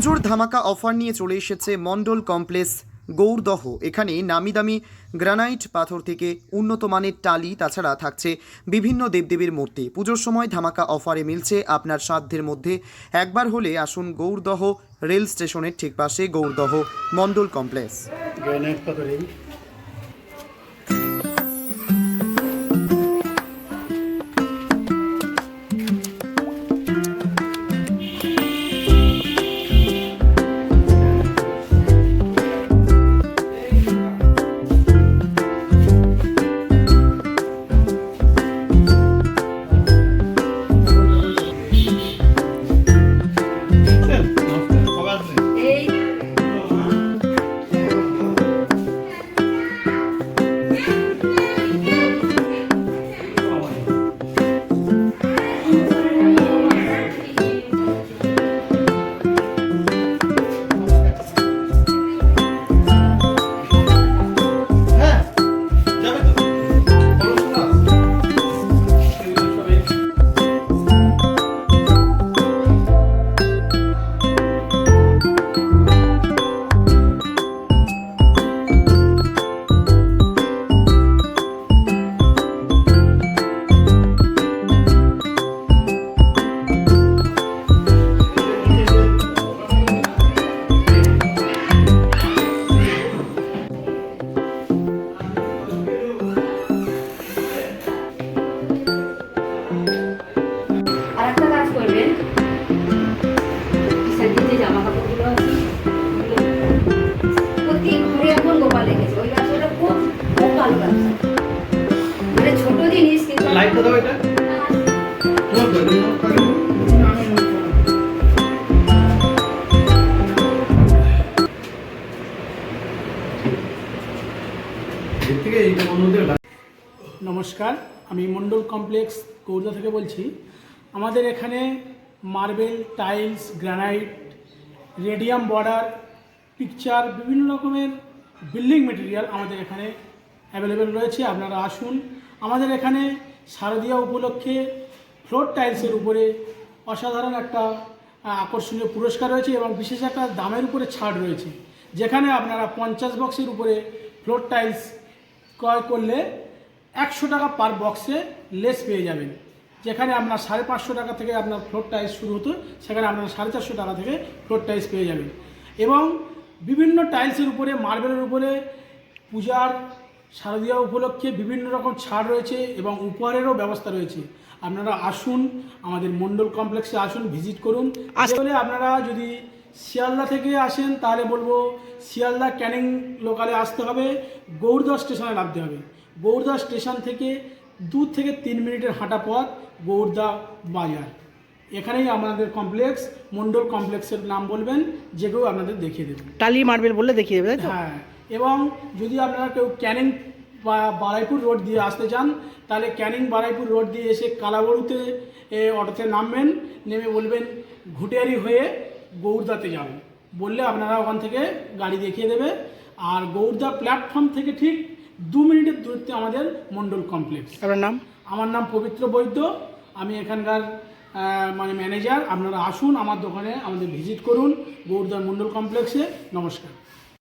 পুজোর ধামাকা অফার নিয়ে চলে এসেছে মন্ডল কমপ্লেক্স গৌরদহ। এখানে নামি দামি গ্রানাইট পাথর থেকে উন্নত মানের টালি, তাছাড়া থাকছে বিভিন্ন দেবদেবীর মূর্তি। পুজোর সময় ধামাকা অফারে মিলছে আপনার সাধ্যের মধ্যে। একবার হলে আসুন গৌরদহ রেল স্টেশনের ঠিক পাশে গৌরদহ মন্ডল কমপ্লেক্স। গ্রানাইট নমস্কার, আমি মন্ডল কমপ্লেক্স গৌরদা থেকে বলছি। আমাদের এখানে marble, tiles, granite, radium border, picture, বিভিন্ন রকমের বিল্ডিং মেটেরিয়াল আমাদের এখানে অ্যাভেলেবেল রয়েছে। আপনারা আসুন আমাদের এখানে শারদীয়া উপলক্ষে ফ্লোর টাইলসের উপরে অসাধারণ একটা আকর্ষণীয় পুরস্কার রয়েছে এবং বিশেষ একটা দামের উপরে ছাড় রয়েছে। যেখানে আপনারা পঞ্চাশ বক্সের উপরে ফ্লোর টাইলস ক্রয় করলে একশো টাকা পার বক্সে লেস পেয়ে যাবেন। যেখানে আপনার সাড়ে পাঁচশো টাকা থেকে আপনার ফ্লোর টাইলস শুরু হতো, সেখানে আপনারা সাড়ে চারশো টাকা থেকে ফ্লোর টাইলস পেয়ে যাবেন। এবং বিভিন্ন টাইলসের উপরে, মার্বেলের উপরে, পূজার শারদীয়া উপলক্ষে বিভিন্ন রকম ছাড় রয়েছে এবং উপহারেরও ব্যবস্থা রয়েছে। আপনারা আসুন আমাদের মণ্ডল কমপ্লেক্সে আসুন ভিজিট করুন। আসলে আপনারা যদি শিয়ালদা থেকে আসেন তাহলে বলব শিয়ালদা ক্যানিং লোকালে আসতে হবে গৌরদা স্টেশনে নামতে হবে। গৌরদা স্টেশন থেকে দু থেকে তিন মিনিটের হাঁটা পথ গৌরদা বাজার। এখানেই আমাদের কমপ্লেক্স মন্ডল কমপ্লেক্সের নাম বলবেন যে কেউ আপনাদের দেখিয়ে দেবেন টালি মার্বেল বললে দেখিয়ে দেবে হ্যাঁ। এবং যদি আপনারা কেউ ক্যানিং বা বারাইপুর রোড দিয়ে আসতে চান তাহলে ক্যানিং বারাইপুর রোড দিয়ে এসে কালাবড়ুতে অটোতে নামবেন নেমে বলবেন ঘুটিয়ারি হয়ে গৌরদাতে যাবেন বললে আপনারা ওখান থেকে গাড়ি দেখিয়ে দেবে। আর গৌরদা প্ল্যাটফর্ম থেকে ঠিক দু মিনিটের দূরত্বে আমাদের মণ্ডল কমপ্লেক্স। আপনার নাম? আমার নাম পবিত্র বৈদ্য। আমি এখানকার মানে ম্যানেজার। আপনারা আসুন আমার দোকানে আমাদের ভিজিট করুন গৌরদা মণ্ডল কমপ্লেক্সে। নমস্কার।